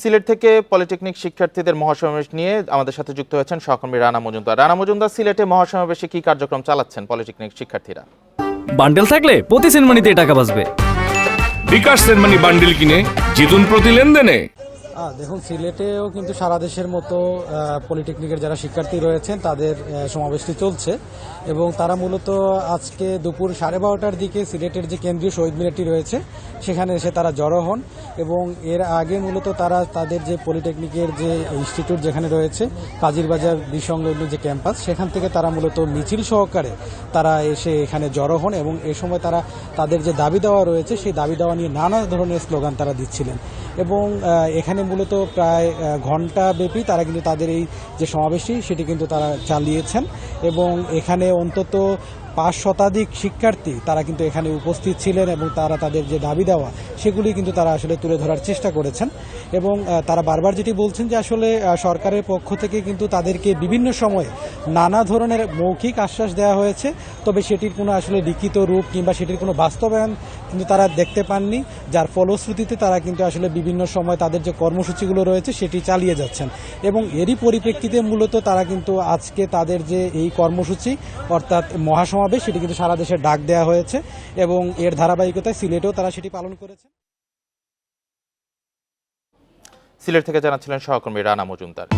সিলেট থেকে পলিটেকনিক শিক্ষার্থীদের মহাসমাবেশ নিয়ে আমাদের সাথে যুক্ত হয়েছেন সহকর্মী রানা মজুমদার। রানা মজুমদার সিলেটে মহাসমাবেশে কি কার্যক্রম চালাচ্ছেন পলিটেকনিক শিক্ষার্থীরা? বান্ডেল থাকলে প্রতি সেনমানিতে টাকা বাঁচবে। বিকাশ সেনমানি বান্ডেল কিনে জিতুন প্রতি লেনদেনে। দেখুন, সিলেটেও কিন্তু সারা দেশের মতো পলিটেকনিকের যারা শিক্ষার্থী রয়েছেন, তাদের সমাবেশটি চলছে। এবং তারা মূলত আজকে দুপুর সাড়ে বারোটার দিকে সিলেটের যে কেন্দ্রীয় শহীদ মিনারটি রয়েছে, সেখানে এসে তারা জড়ো হন। এবং এর আগে মূলত তারা তাদের যে পলিটেকনিকের যে ইনস্টিটিউট যেখানে রয়েছে, কাজিরবাজার বিসংলগ্ন যে ক্যাম্পাস, সেখান থেকে তারা মূলত মিছিল সহকারে তারা এসে এখানে জড়ো হন এবং এ সময় তারা তাদের যে দাবি দেওয়া রয়েছে, সেই দাবি দেওয়া নিয়ে নানা ধরনের স্লোগান তারা দিচ্ছিলেন। এবং এখানে মূলত প্রায় ঘণ্টা ব্যাপী তারা কিন্তু তাদের এই যে সমাবেশটি, সেটি কিন্তু তারা চালিয়েছেন এবং এখানে অন্তত পাঁচ শতাধিক শিক্ষার্থী তারা কিন্তু এখানে উপস্থিত ছিলেন এবং তারা তাদের যে দাবি দেওয়া, সেগুলি কিন্তু তারা আসলে তুলে ধরার চেষ্টা করেছেন এবং তারা বারবার যেটি বলছেন যে আসলে সরকারের পক্ষ থেকে কিন্তু তাদেরকে বিভিন্ন সময়ে নানা ধরনের মৌখিক আশ্বাস দেওয়া হয়েছে, তবে সেটির কোনো আসলে লিখিত রূপ কিংবা সেটির কোনো বাস্তবায়ন কিন্তু তারা দেখতে পাননি, যার ফলশ্রুতিতে তারা কিন্তু আসলে বিভিন্ন সময় তাদের যে কর্মসূচিগুলো রয়েছে সেটি চালিয়ে যাচ্ছেন। এবং এরই পরিপ্রেক্ষিতে মূলত তারা কিন্তু আজকে তাদের যে এই কর্মসূচি, অর্থাৎ মহাসমাবেশ, সেটি কিন্তু সারা দেশে ডাক দেওয়া হয়েছে এবং এর ধারাবাহিকতায় সিলেটেও তারা সেটি পালন করেছে। সিলেট থেকে জানাচ্ছিলেন সহকর্মী রানা মজুমদার।